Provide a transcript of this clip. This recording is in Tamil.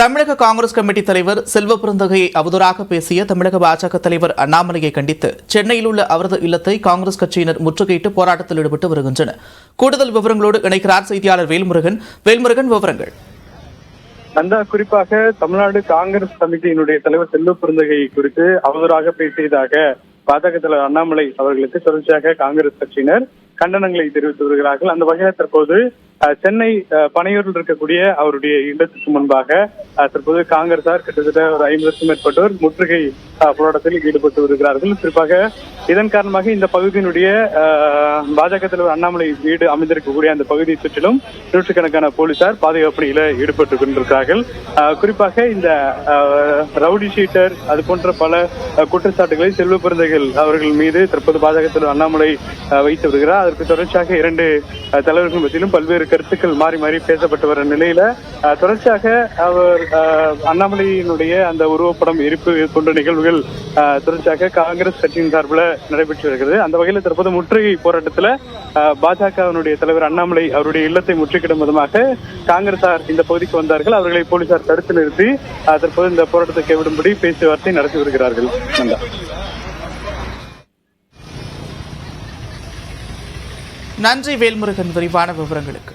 தமிழக காங்கிரஸ் கமிட்டி தலைவர் செல்வ பெருந்தகையை அவதூறாக பேசிய தமிழக பாஜக தலைவர் அண்ணாமலையை கண்டித்து சென்னையில் உள்ள அவரது இல்லத்தை காங்கிரஸ் கட்சியினர் முற்றுகையிட்டு போராட்டத்தில் ஈடுபட்டு வருகின்றனர். கூடுதல் விவரங்களோடு இணைக்கிறார் செய்தியாளர் வேல்முருகன். வேல்முருகன் விவரங்கள். அந்த குறிப்பாக தமிழ்நாடு காங்கிரஸ் கமிட்டியினுடைய தலைவர் செல்வ பெருந்தகை குறித்து அவதூறாக பேசியதாக பாஜக தலைவர் அண்ணாமலை அவர்களுக்கு தொடர்ச்சியாக காங்கிரஸ் கட்சியினர் கண்டனங்களை தெரிவித்து வருகிறார்கள். அந்த வகையில் தற்போது சென்னை பனையூரில் இருக்கக்கூடிய அவருடைய இல்லத்துக்கு முன்பாக தற்போது காங்கிரசார் கிட்டத்தட்ட ஒரு ஐம்பதுக்கும் மேற்பட்டோர் முற்றுகை போராட்டத்தில் ஈடுபட்டு வருகிறார்கள். குறிப்பாக இதன் காரணமாக இந்த பகுதியினுடைய பாஜக தலைவர் அண்ணாமலை வீடு அமைந்திருக்கக்கூடிய அந்த பகுதியை சுற்றிலும் நூற்றுக்கணக்கான போலீசார் பாதுகாப்பு பணியில ஈடுபட்டு கொண்டிருக்கிறார்கள். குறிப்பாக இந்த ரவுடி ஷீட்டர் அது போன்ற பல குற்றச்சாட்டுகளை செல்வ பிறந்தைகள் அவர்கள் மீது தற்போது பாஜக தலைவர் அண்ணாமலை வைத்து வருகிறார். அதற்கு தொடர்ச்சியாக இரண்டு தலைவர்கள் மத்தியிலும் பல்வேறு கருத்துக்கள் மாறி மாறி பேசப்பட்டு வரும் நிலையில தொடர்ச்சியாக அவர் அண்ணாமலையினுடைய அந்த உருவப்படம் எரிப்பு போன்ற நிகழ்வுகள் தொடர்ச்சியாக காங்கிரஸ் கட்சியின் சார்பில் நடைபெற்று வருகிறது. அந்த வகையில் தற்போது முற்றுகை போராட்டத்தில் பாஜகவினுடைய தலைவர் அண்ணாமலை அவருடைய இல்லத்தை முற்றுகிடும் விதமாக காங்கிரசார் இந்த பகுதிக்கு வந்தார்கள். அவர்களை போலீசார் தடுத்து நிறுத்தி தற்போது இந்த போராட்டத்தை கைவிடும்படி பேச்சுவார்த்தை நடத்தி வருகிறார்கள். நன்றி. நன்றி வேல்முருகன் விரிவான விவரங்களுக்கு.